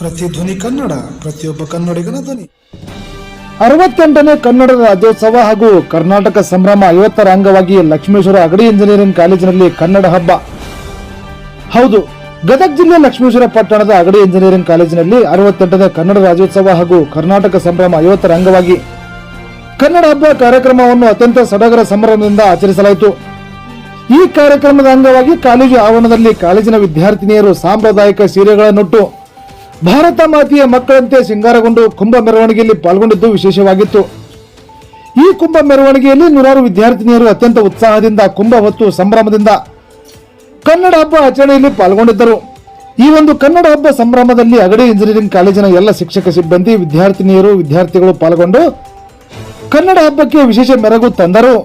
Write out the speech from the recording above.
ಪ್ರತಿಧ್ವನಿ ಕನ್ನಡ, ಪ್ರತಿಯೊಬ್ಬ ಕನ್ನಡಿಗನ ಧ್ವನಿ. ಅರವತ್ತೆಂಟನೇ ಕನ್ನಡ ರಾಜ್ಯೋತ್ಸವ ಹಾಗೂ ಕರ್ನಾಟಕ ಸಂಭ್ರಮ ಐವತ್ತರ ಅಂಗವಾಗಿ ಲಕ್ಷ್ಮೇಶ್ವರ ಅಗಡಿ ಇಂಜಿನಿಯರಿಂಗ್ ಕಾಲೇಜಿನಲ್ಲಿ ಕನ್ನಡ ಹಬ್ಬ. ಹೌದು, ಗದಗ ಜಿಲ್ಲೆ ಲಕ್ಷ್ಮೇಶ್ವರ ಪಟ್ಟಣದ ಅಗಡಿ ಇಂಜಿನಿಯರಿಂಗ್ ಕಾಲೇಜಿನಲ್ಲಿ ಅರವತ್ತೆಂಟನೇ ಕನ್ನಡ ರಾಜ್ಯೋತ್ಸವ ಹಾಗೂ ಕರ್ನಾಟಕ ಸಂಭ್ರಮ ಐವತ್ತರ ಅಂಗವಾಗಿ ಕನ್ನಡ ಹಬ್ಬ ಕಾರ್ಯಕ್ರಮವನ್ನು ಅತ್ಯಂತ ಸಡಗರ ಸಂಭ್ರಮದಿಂದ ಆಚರಿಸಲಾಯಿತು. ಈ ಕಾರ್ಯಕ್ರಮದ ಅಂಗವಾಗಿ ಕಾಲೇಜು ಆವರಣದಲ್ಲಿ ಕಾಲೇಜಿನ ವಿದ್ಯಾರ್ಥಿನಿಯರು ಸಾಂಪ್ರದಾಯಿಕ ಸೀರೆಗಳನ್ನುಟ್ಟು ಭಾರತ ಮಾತೆಯ ಮಕ್ಕಳಂತೆ ಸಿಂಗಾರಗೊಂಡು ಕುಂಭ ಮೆರವಣಿಗೆಯಲ್ಲಿ ಪಾಲ್ಗೊಂಡಿದ್ದು ವಿಶೇಷವಾಗಿತ್ತು. ಈ ಕುಂಭ ಮೆರವಣಿಗೆಯಲ್ಲಿ ನೂರಾರು ವಿದ್ಯಾರ್ಥಿನಿಯರು ಅತ್ಯಂತ ಉತ್ಸಾಹದಿಂದ ಕುಂಭ ಹೊತ್ತು ಸಂಭ್ರಮದಿಂದ ಕನ್ನಡ ಹಬ್ಬ ಆಚರಣೆಯಲ್ಲಿ ಪಾಲ್ಗೊಂಡಿದ್ದರು. ಈ ಒಂದು ಕನ್ನಡ ಹಬ್ಬ ಸಂಭ್ರಮದಲ್ಲಿ ಅಗಡಿ ಇಂಜಿನಿಯರಿಂಗ್ ಕಾಲೇಜಿನ ಎಲ್ಲ ಶಿಕ್ಷಕ ಸಿಬ್ಬಂದಿ, ವಿದ್ಯಾರ್ಥಿನಿಯರು, ವಿದ್ಯಾರ್ಥಿಗಳು ಪಾಲ್ಗೊಂಡು ಕನ್ನಡ ಹಬ್ಬಕ್ಕೆ ವಿಶೇಷ ಮೆರಗು ತಂದರು.